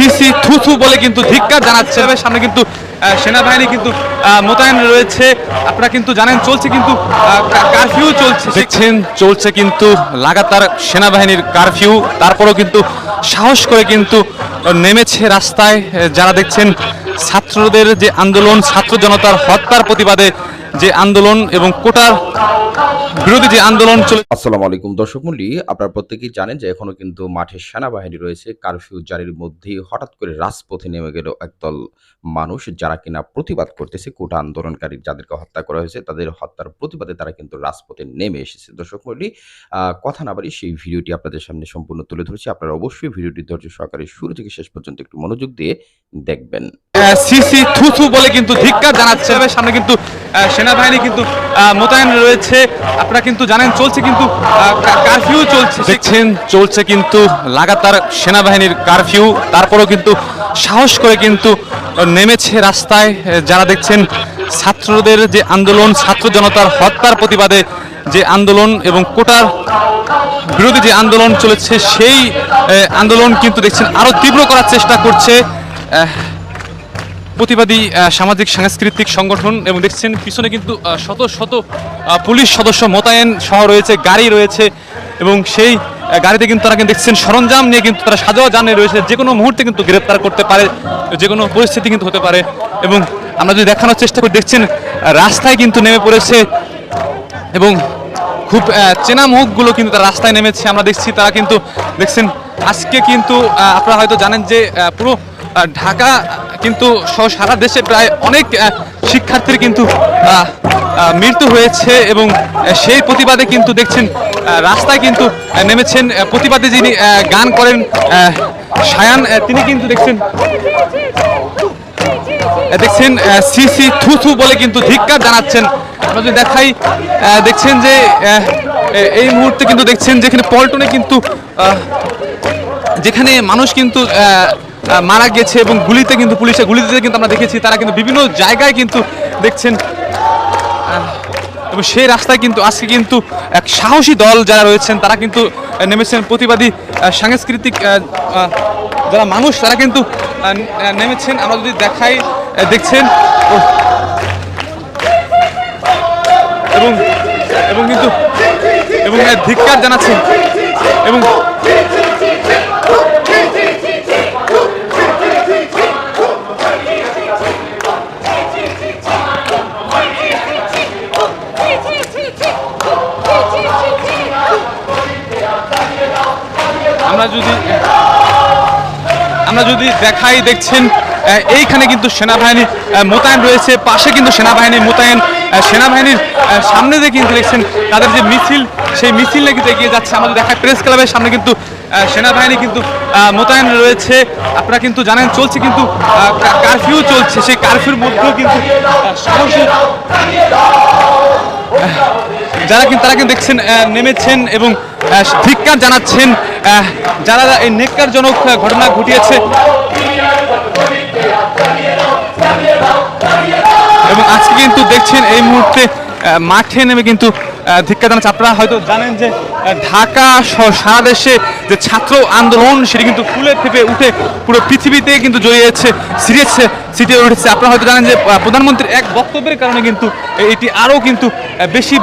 CC থুথু বলে কিন্তু ধিক্কার জানাচ্ছে। সামনে কিন্তু সেনাবাহিনী কিন্তু মোতায়েন রয়েছে। আপনারা কিন্তু জানেন চলছে কিন্তু কারফিউ চলছে। দেখছেন, চলছে কিন্তু লাগাতার সেনাবাহিনীর কারফিউ। তারপরও কিন্তু সাহস করে কিন্তু নেমেছে রাস্তায়। যারা দেখছেন ছাত্রদের যে আন্দোলন, ছাত্র জনতার হত্যার প্রতিবাদে যে আন্দোলন এবং কোটার বিরোধী যে আন্দোলন চলে আসসালামু আলাইকুম দর্শক মন্ডলী আপনারা প্রত্যেকেই জানেন যে এখনও কিন্তু মাঠে সেনাবাহিনী রয়েছে। কারফিউ জারির মধ্যেই হঠাৎ করে রাজপথে নেমে গেল একদল মানুষ যারা কিনা প্রতিবাদ করতেছে কোটা আন্দোলনকারী যাদেরকে হত্যা করা হয়েছে, তাদের হত্যার প্রতিবাদে তারা কিন্তু রাজপথে নেমে এসেছে। দর্শক মন্ডলী কথা না বাড়ি সেই ভিডিওটি আপনাদের সামনে সম্পূর্ণ তুলে ধরেছি। আপনারা অবশ্যই ভিডিওটি ধৈর্য সহকারে শুরু থেকে শেষ পর্যন্ত একটু মনোযোগ দিয়ে দেখবেন। সিসি থুথু বলে কিন্তু ধিক্কার জানাচ্ছে। সামনে কিন্তু সেনাবাহিনী কিন্তু মোতায়েন রয়েছে। আপনারা কিন্তু জানেন চলছে কিন্তু কারফিউ চলছে। দেখছেন, চলছে কিন্তু লাগাতার সেনাবাহিনীর কারফিউ। তারপরেও কিন্তু সাহস করে কিন্তু নেমেছে রাস্তায়। যারা দেখছেন, ছাত্রদের যে আন্দোলন, ছাত্র জনতার হত্যার প্রতিবাদে যে আন্দোলন এবং কোটার বিরোধী যে আন্দোলন চলেছে, সেই আন্দোলন কিন্তু দেখছেন আরও তীব্র করার চেষ্টা করছে। প্রতিবাদী সামাজিক, সাংস্কৃতিক সংগঠন এবং দেখছেন পিছনে কিন্তু শত শত পুলিশ সদস্য মোতায়েন সহ রয়েছে, গাড়ি রয়েছে এবং সেই গাড়িতে কিন্তু তারা কিন্তু দেখছেন সরঞ্জাম নিয়ে কিন্তু তারা সাজোয়া জানে রয়েছে। যে কোনো মুহূর্তে কিন্তু গ্রেপ্তার করতে পারে, যে কোনো পরিস্থিতি কিন্তু হতে পারে এবং আমরা যদি দেখানোর চেষ্টা করি, দেখছেন রাস্তায় কিন্তু নেমে পড়েছে এবং খুব চেনা মুখগুলো কিন্তু তারা রাস্তায় নেমেছে। আমরা দেখছি তারা কিন্তু, দেখছেন, আজকে কিন্তু আপনারা হয়তো জানেন যে পুরো ঢাকা কিন্তু সহ সারা দেশে প্রায় অনেক শিক্ষার্থীর কিন্তু মৃত্যু হয়েছে এবং সেই প্রতিবাদে কিন্তু দেখছেন রাস্তায় কিন্তু নেমেছেন প্রতিবাদে যিনি গান করেন সায়ান তিনি কিন্তু দেখছেন দেখছেন সিসি থুথু বলে কিন্তু ধিক্কার জানাচ্ছেন। আমরা যদি দেখাই দেখছেন যে এই মুহূর্তে কিন্তু দেখছেন যেখানে পল্টনে কিন্তু যেখানে মানুষ কিন্তু মারা গেছে এবং গুলিতে কিন্তু পুলিশে গুলি দিতে কিন্তু আমরা দেখেছি, তারা কিন্তু বিভিন্ন জায়গায় কিন্তু দেখছেন। এবং সেই রাস্তায় কিন্তু আজকে কিন্তু এক সাহসী দল যারা রয়েছেন, তারা কিন্তু নেমেছেন প্রতিবাদী সাংস্কৃতিক যারা মানুষ, তারা কিন্তু নেমেছেন। আমরা যদি দেখাই দেখছেন এবং এবং কিন্তু, এবং ধিক্কার জানাচ্ছেন। এবং আমরা যদি দেখাই দেখছেন এইখানে কিন্তু সেনাবাহিনী মোতায়েন রয়েছে। পাশে কিন্তু সেনাবাহিনী মোতায়েন সেনাবাহিনীর সামনে দিয়ে কিন্তু দেখছেন তাদের যে মিছিল, সেই মিছিল কিন্তু এগিয়ে যাচ্ছে। আমাদের দেখায় প্রেস ক্লাবের সামনে কিন্তু সেনাবাহিনী কিন্তু মোতায়েন রয়েছে। আপনারা কিন্তু জানেন, চলছে কিন্তু কারফিউ চলছে। সেই কারফিউর মধ্যেও কিন্তু সাহসী যারা কিন্তু তারা কিন্তু দেখছেন নেমেছেন এবং ধিক্কার জানাচ্ছেন যারা এই নেককারজনক ঘটনা ঘটিয়েছে। এবং আজকে কিন্তু দেখছেন এই মুহূর্তে মাঠে নেমে কিন্তু ধিক্কার জানাচ্ছে। আপনারা হয়তো জানেন যে ঢাকা সহ সারা দেশে যে ছাত্র আন্দোলন, সেটি কিন্তু ফুলে ফেপে উঠে পুরো পৃথিবীতে কিন্তু জড়িয়েছে সিরিয়াস সিটে উঠেছে। আপনারা হয়তো জানেন যে প্রধানমন্ত্রীর এক বক্তব্যের কারণে কিন্তু এটি আরও কিন্তু বেশি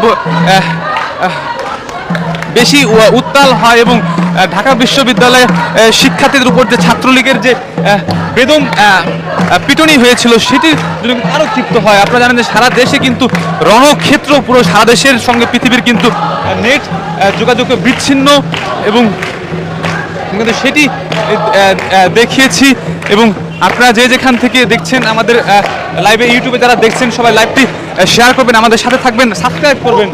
বেশি উত্তাল হয় এবং ঢাকা বিশ্ববিদ্যালয়ের শিক্ষার্থীদের উপর যে ছাত্রলীগের যে বেদম পিটুনি হয়েছিল, সেটি আরও ক্ষিপ্ত হয়, আপনারা জানেন যে সারা দেশে কিন্তু রণক্ষেত্র পুরো সারা দেশের সঙ্গে পৃথিবীর কিন্তু নেট যোগাযোগ বিচ্ছিন্ন এবং কিন্তু সেটি দেখিয়েছি এবং আপনারা যে যেখান থেকে দেখছেন আমাদের লাইভে ইউটিউবে যারা দেখছেন, সবাই লাইভটি শেয়ার করবেন, আমাদের সাথে থাকবেন সাবস্ক্রাইব করবেন।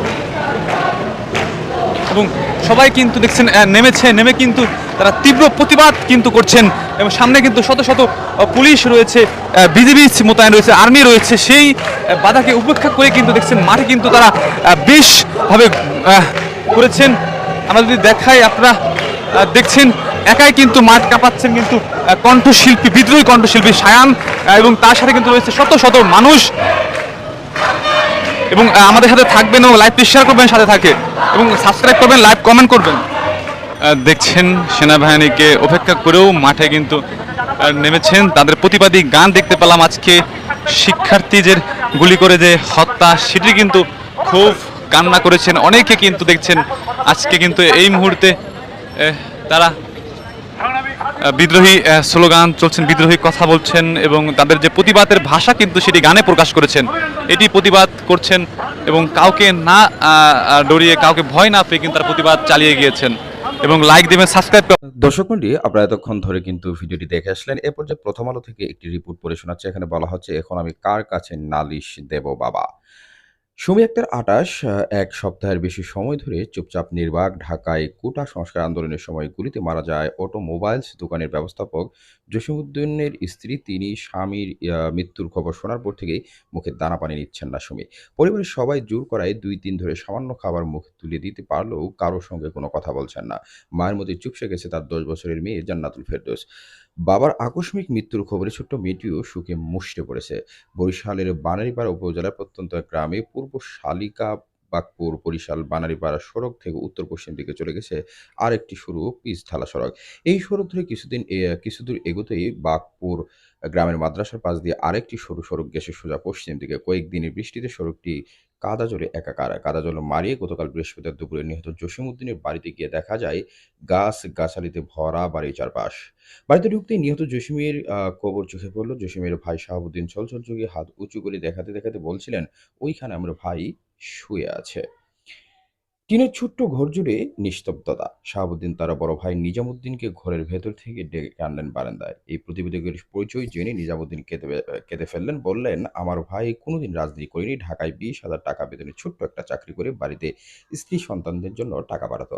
এবং সবাই কিন্তু দেখছেন নেমেছে, নেমে কিন্তু তারা তীব্র প্রতিবাদ কিন্তু করছেন এবং সামনে কিন্তু শত শত পুলিশ রয়েছে বিজিবি মোতায়েন রয়েছে, আর্মি রয়েছে, সেই বাধাকে উপেক্ষা করে কিন্তু দেখছেন, মাঠে কিন্তু তারা বেশভাবে করেছেন। আমরা যদি দেখাই, আপনারা দেখছেন, একাই কিন্তু মাঠ কাঁপাচ্ছেন কিন্তু কণ্ঠশিল্পী, বিদ্রোহী কণ্ঠশিল্পী সায়ান এবং তার সাথে কিন্তু রয়েছে শত শত মানুষ। এবং আমাদের সাথে থাকবেন এবং লাইভটি শেয়ার করবেন, সাথে থাকে। এবং সাবস্ক্রাইব করবেন লাইভ কমেন্ট করবেন। দেখছেন সেনাবাহিনীকে অপেক্ষা করেও মাঠে কিন্তু নেমেছেন। তাদের প্রতিবাদী গান দেখতে পেলাম আজকে। শিক্ষার্থীদের গুলি করে যে হত্যা, সেটি কিন্তু খুব কান্না করেছেন। অনেকে কিন্তু দেখছেন আজকে কিন্তু এই মুহূর্তে তারা বিদ্রোহী স্লোগান চলছেন, বিদ্রোহী কথা বলছেন এবং তাদের যে প্রতিবাদের ভাষা কিন্তু সেটি গানে প্রকাশ করেছেন। এটি প্রতিবাদ করছেন এবং কাউকে না ডরিয়ে, কাউকে ভয় না পেয়ে কিন্তু তারা প্রতিবাদ চালিয়ে গিয়েছেন এবং লাইক দেবেন সাবস্ক্রাইব দর্শক মন্ডলী, আপনারা এতক্ষণ ধরে কিন্তু ভিডিওটি দেখে আসলেন। এরপর যে প্রথম আলো থেকে একটি রিপোর্ট পড়ে শোনাচ্ছে। এখানে বলা হচ্ছে, এখন আমি কার কাছে নালিশ দেব, বাবা? সুমি আক্তার আটাশ এক সপ্তাহের বেশি সময় ধরে চুপচাপ নির্বাক ঢাকায় কোটা সংস্কার আন্দোলনের সময় গুলিতে মারা যায় অটোমোবাইলস দোকানের ব্যবস্থাপক। জসিমুদ্দিনের স্ত্রী তিনি স্বামীর মৃত্যুর খবর শোনার পর থেকেই মুখে দানা পানি নিচ্ছেন না সুমি। পরিবারের সবাই জোর করায় দুই দিন ধরে সামান্য খাবার মুখে তুলে দিতে পারলেও কারোর সঙ্গে কোনো কথা বলছেন না। মায়ের মধ্যে চুপসে গেছে তার দশ বছরের মেয়ে জান্নাতুল ফেরদৌস। বাবার আকস্মিক মৃত্যুর খবরে ছোট্ট মেয়েটিও সুখে মুষ্টে পড়েছে। বরিশালের বানারীপাড়া উপজেলার প্রত্যন্ত গ্রামে পূর্ব শালিকা বাগপুর বরিশাল বানারীপাড়া সড়ক থেকে উত্তর পশ্চিম দিকে চলে গেছে আরেকটি সরু পিচ ঢালা সড়ক। এই সড়ক ধরে কিছুদিন কিছুদূর এগোতেই বাগপুর গ্রামের মাদ্রাসার পাশ দিয়ে আরেকটি সরু সড়ক গেছে সোজা পশ্চিম দিকে। কয়েকদিনের বৃষ্টিতে সড়কটি কাদা জলে একাকার। কাদা জল মারিয়ে গতকাল বৃহস্পতিবার দুপুরে নিহত জসিমউদ্দিনের বাড়িতে গিয়ে দেখা যায়, গাছ গাছালিতে ভরা বাড়ির চারপাশ। বাড়িতে ঢুকতেই নিহত জসিমের কবর চোখে পড়ল। জসিমের ভাই শাহাবুদ্দিন ছলছল চোখে হাত উঁচু করে দেখাতে দেখাতে বলছিলেন, ওইখানে আমার ভাই শুয়ে আছে। টিনের ছোট্ট ঘর জুড়ে নিস্তব্ধতা। শাহাবুদ্দিন তারা বড় ভাই নিজামুদ্দিনকে ঘরের ভেতর থেকে ডেকে আনলেন বারান্দায়। এই প্রতিবেদকের পরিচয় জেনে নিজামুদ্দিন কেঁদে কেঁদে ফেললেন, বললেন, আমার ভাই কোনোদিন রাজনীতি করিনি, ঢাকায় বিশ হাজার টাকা বেতনে ছোট্ট একটা চাকরি করে বাড়িতে স্ত্রী সন্তানদের জন্য টাকা পাঠাতো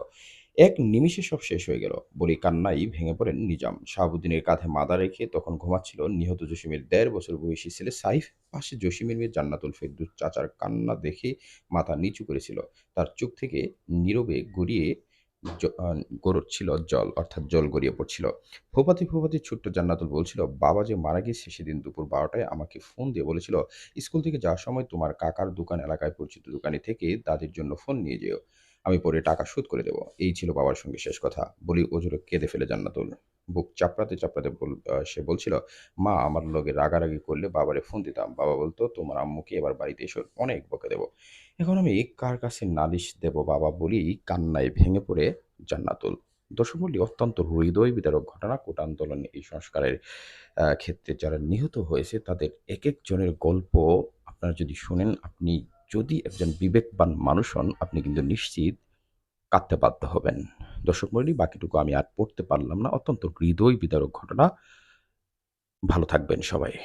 এক নিমিষে সব শেষ হয়ে গেল। বলি কান্নাই ভেঙে পড়েন নিজাম। শাহাবুদ্দিনের কাঁধে মাদা রেখে তখন ঘুমাচ্ছিল নিহত জসিমের দেড় বছর বয়সী ছেলে সাইফ। পাশে জসিমের মেয়ে জান্নাতুল ফেরদুস চাচার কান্না দেখে মাথা নিচু করেছিল। তার চোখ থেকে নীরবে গড়িয়ে গড়ছিল জল, অর্থাৎ জল গড়িয়ে পড়ছিল। ফোপাতে ফোপাতে ছোট্ট জান্নাতুল বলছিল, বাবা যে মারা গেছে সেদিন দুপুর বারোটায় আমাকে ফোন দিয়ে বলেছিল, স্কুল থেকে যাওয়ার সময় তোমার কাকার দোকান এলাকায় পরিচিত দোকানে থেকে দাদির জন্য ফোন নিয়ে যেও আমি পরে টাকা শোধ করে দেবো। এই ছিল বাবার সঙ্গে শেষ কথা। বলি, ওজোরে কেঁদে ফেলে জান্নাতুল। বুক চাপড়াতে চাপড়াতে সে বলছিল, মা, আমার লগে রাগারাগি করলে বাবারে ফোন দিতাম। বাবা বলতো, তোমার আম্মুকে এবার বাড়িতে এসে অনেক বকে দেবো। এখন আমি কার কাছে নালিশ দেব বাবা? বলি, কান্নায় ভেঙে পড়ে জান্নাতুল। দশমূল্য অত্যন্ত হৃদয় বিদারক ঘটনা কোটা আন্দোলনে এই সংস্কারের ক্ষেত্রে যারা নিহত হয়েছে, তাদের এক একজনের গল্প আপনারা যদি শুনেন, আপনি যদি একজন বিবেকবান মানুষ হন, আপনি কিন্তু নিশ্চিত কাঁদতে বাধ্য হবেন। দর্শক মন্ডলী বাকিটুকু আমি আর পড়তে পারলাম না। অত্যন্ত হৃদয় বিদারক ঘটনা। ভালো থাকবেন সবাই।